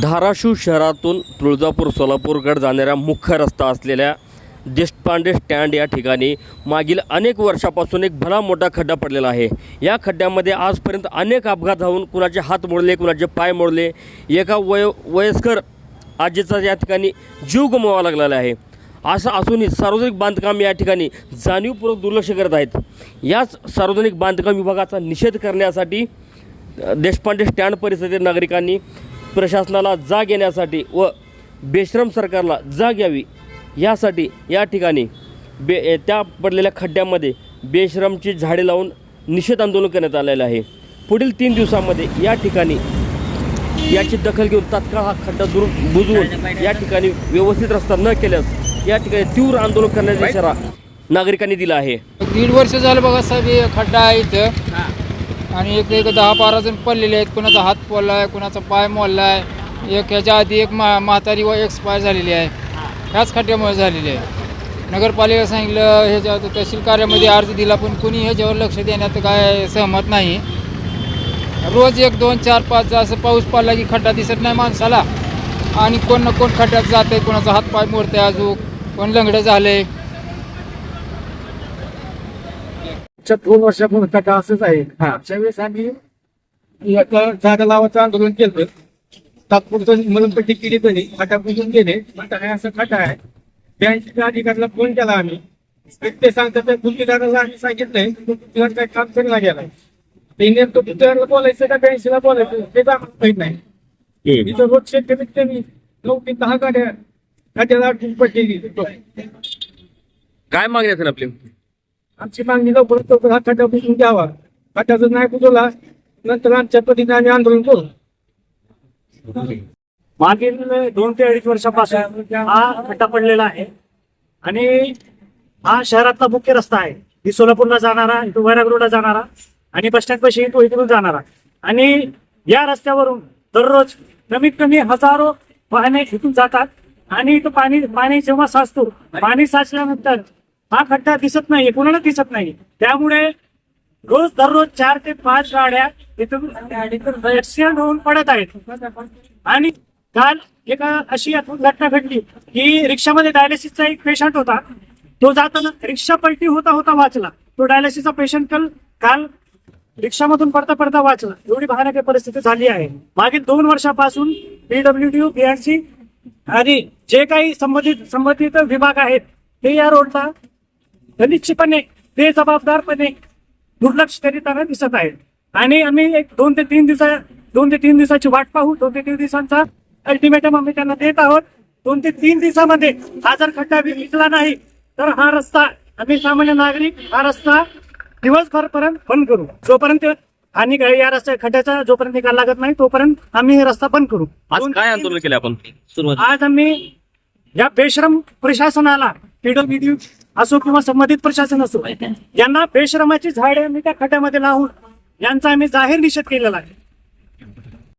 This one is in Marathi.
धाराशिव शहरातून तुळजापूर सोलापूरकडे जाणाऱ्या मुख्य रस्ता असलेल्या देशपांडे स्टँड या ठिकाणी मागील अनेक वर्षापासून एक भला मोठा खड्डा पडलेला आहे. या खड्ड्यामध्ये आजपर्यंत अनेक अपघात होऊन कुणाचे हात मोडले कुणाचे पाय मोडले. एका वय वयस्कर आजीचा या ठिकाणी जीव गमवावा लागलेला आहे. असं असूनही सार्वजनिक बांधकाम या ठिकाणी जाणीवपूर्वक दुर्लक्ष करत आहेत. याच सार्वजनिक बांधकाम विभागाचा निषेध करण्यासाठी देशपांडे स्टँड परिसरातील नागरिकांनी प्रशासनाला जाग येण्यासाठी व बेश्रम सरकारला जाग यावी यासाठी या ठिकाणी बे त्या पडलेल्या खड्ड्यामध्ये बेश्रमची झाडे लावून निषेध आंदोलन करण्यात आलेलं आहे. पुढील तीन दिवसामध्ये या ठिकाणी याची दखल घेऊन तात्काळ हा खड्डा दूर बुजवून या ठिकाणी व्यवस्थित रस्ता न केल्यास या ठिकाणी तीव्र आंदोलन करण्याचा इशारा नागरिकांनी दिला आहे. दीड वर्ष झालं बघा साहेब हे खड्डा आहे इथं. आणि एक एक दहा बारा जण पडलेले आहेत. कुणाचा हात पडला आहे कुणाचा पाय मोडला आहे एक ह्याच्या आधी एक मा म्हातारी व एक्सपायर झालेली आहे. ह्याच खड्ड्यामुळे झालेली आहे. नगरपालिका सांगितलं ह्याच्या तहसील कार्यामध्ये अर्ज दिला पण कुणी ह्याच्यावर लक्ष देण्यात काय सहमत नाही. रोज एक दोन चार पाच असं पाऊस पडला की खड्डा दिसत नाही माणसाला. आणि कोण ना कोण खड्ड्यात जात आहे कोणाचा हात पाय मोडते अजून. कोण लंगडं झालं आहे च्या दोन वर्षापूर्वी कथा असंच आहे. मागच्या वेळेस आम्ही एका झाडं लावायचं आंदोलन केलं. तात्पुरतं मलमपट्टी केली तरी खाटा बुजून गेले. आता हे असं खाटा आहे. बँकेच्या अधिकाऱ्याला फोन केला आम्ही. ते सांगतात त्या गुंतवणूकदाराला आम्ही सांगितलंय गुंतवणूकदार काही काम करेला गेलाय ते नेमकं गुंतवणूकदाराला बोलायचं का बँकेला बोलायचं? ते आम्हाला माहीत नाही. इथं रोज शेतकरी कमी नऊ ते दहा गाड्या खात्याला पडलेली. काय मागणी असेल आपली आमची मागणी लवकरात लवकर हा खड्डा बुजवून द्यावा खड्डा जर नाही बुजवला नंतर आमच्या पद्धतीने आम्ही आंदोलन करू. मागील दोन ते अडीच वर्षापासून हा खड्डा पडलेला आहे. आणि हा शहरातला मुख्य रस्ता आहे. ही सोलापूरला जाणारा इथून वैरागरोडला जाणारा आणि बस स्टँड पाशी तो इकडून जाणारा. आणि या रस्त्यावरून दररोज कमीत कमी हजारो वाहने इथून जातात. आणि इथं पाणी पाणी जेव्हा साचतो पाणी साचल्यानंतर हा खड्डा दिसत नाही कोणाला दिसत नाही. त्यामुळे रोज दररोज चार ते पाच गाड्या इथून ऍक्सिडेंट होऊन पडत आहेत. आणि काल एका अशी घटना घडली की रिक्षामध्ये डायलिसिसचा एक पेशंट होता. तो जाताना रिक्षा पलटी होता होता वाचला. तो डायलिसिसचा पेशंट काल काल रिक्षामधून पडता पडता वाचला. एवढी भयानक परिस्थिती झाली आहे. मागील दोन वर्षापासून पीडब्ल्यूडी बीआरसी आणि जे काही संबंधित संबंधित विभाग आहेत ते या रोडला निश्चितपणे बेजबाबदारपणे दुर्लक्ष करीताना दिसत आहेत. आणि आम्ही एक दोन ते तीन दिवसा दोन ते तीन दिवसाची वाट पाहू दोन ते तीन दिवसांचा अल्टिमेटम आम्ही त्यांना देत आहोत. दोन ते तीन दिवसामध्ये हा जर खड्डा विकला नाही तर हा रस्ता आम्ही सामान्य नागरिक हा रस्ता दिवसभरपर्यंत बंद करू. जोपर्यंत आणि या रस्त्या खड्ड्याचा जोपर्यंत निकाल लागत नाही तोपर्यंत आम्ही हे रस्ता बंद करू. आज काय आंदोलन केले आपण? सुरुवात आज आम्ही या बेश्रम प्रशासनाला पीडब्ल्यूडी असो किंवा संबंधित प्रशासन असो यांना बेश्रमाची झाडे आम्ही त्या खड्ड्यामध्ये लावून यांचा आम्ही जाहीर निषेध केलेला आहे.